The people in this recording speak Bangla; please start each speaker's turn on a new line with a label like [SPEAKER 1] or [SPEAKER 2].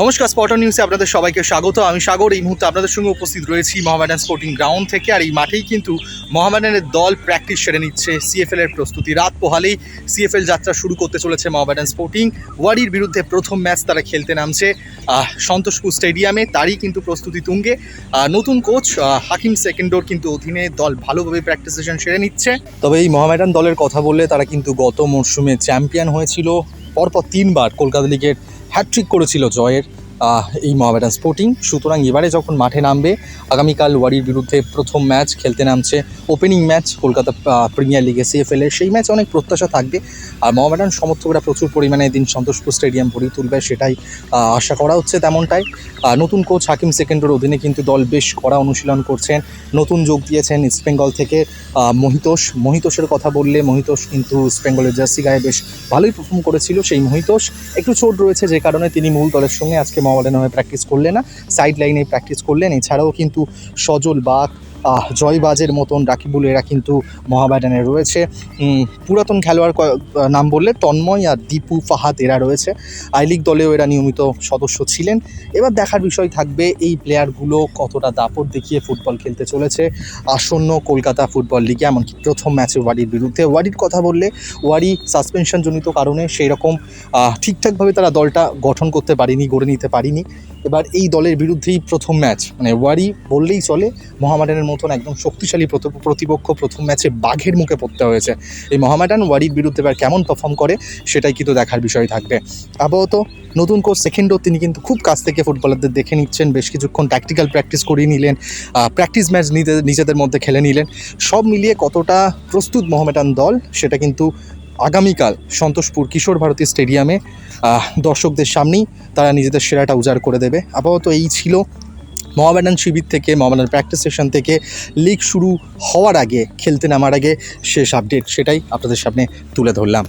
[SPEAKER 1] নমস্কার স্পটার নিউজে আপনাদের সবাইকে স্বাগত। আমি সাগর, এই মুহূর্তে আপনাদের সঙ্গে উপস্থিত রয়েছি মোহামেডান স্পোর্টিং গ্রাউন্ড থেকে, আর এই মাঠেই কিন্তু মোহামেডানের দল প্র্যাকটিস সেরে নিচ্ছে সিএফএল এর প্রস্তুতি। রাত পোহালেই সিএফএল যাত্রা শুরু করতে চলেছে মোহামেডান স্পোর্টিং ওয়ারির বিরুদ্ধে প্রথম ম্যাচ তারা খেলতে নামছে সন্তোষপুর স্টেডিয়ামে তারই কিন্তু প্রস্তুতি তুঙ্গে। নতুন কোচ হাকিম সেকেন্ডোর কিন্তু অধীনে দল ভালোভাবে প্র্যাকটিস সেশন সেরে নিচ্ছে। তবে এই মোহামেডান দলের কথা বললে তারা কিন্তু গত মরশুমে চ্যাম্পিয়ন হয়েছিল, পরপর তিনবার কলকাতা লিগের হ্যাট্রিক করেছিল জয়ের। এই মোহামেডান স্পোর্টিং সুতরাং এবারে যখন মাঠে নামবে, আগামীকাল ওয়ারির বিরুদ্ধে প্রথম ম্যাচ খেলতে নামছে ওপেনিং ম্যাচ কলকাতা প্রিমিয়ার লিগে সিএফএল এর। সেই ম্যাচ অনেক প্রত্যাশা থাকবে। আর মোহামেডান সমর্থকরা প্রচুর পরিমাণে দিন সন্তোষপুর স্টেডিয়াম ভরিয়ে তুলবে, সেটাই আশা করা হচ্ছে তেমনটাই। নতুন কোচ হাকিম সেকেন্ডের অধীনে কিন্তু দল বেশ কড়া অনুশীলন করছেন। নতুন যোগ দিয়েছেন ইস্ট বেঙ্গল থেকে মহিতোষ। মহিতোষের কথা বললে মহিতোষ কিন্তু ইস্ট বেঙ্গলের জার্সি গায়ে বেশ ভালোই পারফর্ম করেছিল সেই মহিতোষ। একটু চোট রয়েছে যে কারণে তিনি মূল দলের সঙ্গে আজকে মোহামেডান নামে প্র্যাকটিস করলে না সাইড লাইনে প্র্যাকটিস করলেন এছাড়াও কিন্তু সজল আহ, জয়বাজের মতন রাকিবুল এরা কিন্তু মোহামেডানে রয়েছে। পুরাতন খেলোয়াড় নাম বললে তন্ময় আর দীপু ফাহাদ এরা রয়েছে। আই লিগ দলেও এরা নিয়মিত সদস্য ছিলেন। এবার দেখার বিষয় থাকবে এই প্লেয়ারগুলো কতটা দাপট দেখিয়ে ফুটবল খেলতে চলেছে আসন্ন কলকাতা ফুটবল লিগে, এমনকি প্রথম ম্যাচে ওয়ারির বিরুদ্ধে। ওয়ারির কথা বললে ওয়ারি সাসপেনশনজনিত কারণে সেই রকম ঠিকঠাকভাবে তারা দলটা গঠন করতে পারেনি, গড়ে নিতে পারিনি। এবার এই দলের বিরুদ্ধেই প্রথম ম্যাচ। মানে ওয়ারি বললেই চলে মোহামেডানের মতন একদম শক্তিশালী প্রত- প্রতিপক্ষ প্রথম ম্যাচে বাঘের মুখে পড়তে হয়েছে। এই মোহামেডান ওয়ারির বিরুদ্ধে এবার কেমন পারফর্ম করে, সেটাই কিন্তু দেখার বিষয় থাকবে। আপাতত নতুন কোচ সেকেন্ডও তিনি কিন্তু খুব কাছ থেকে ফুটবলারদের দেখে নিচ্ছেন। বেশ কিছুক্ষণ ট্যাকটিক্যাল প্র্যাকটিস করিয়ে নিলেন প্র্যাকটিস ম্যাচ নিজেদের মধ্যে খেলে নিলেন। সব মিলিয়ে কতটা প্রস্তুত মোহামেডান দল, সেটা কিন্তু আগামীকাল সন্তোষপুর কিশোর ভারতী স্টেডিয়ামে দর্শকদের সামনেই তারা নিজেদের সেরাটা উজাড় করে দেবে। আপাতত এই ছিল মোহামেডান শিবির থেকে, মহামেডান প্র্যাকটিস সেশন থেকে লিগ শুরু হওয়ার আগে, খেলতে নামার আগে শেষ আপডেট সেটাই আপনাদের সামনে তুলে ধরলাম।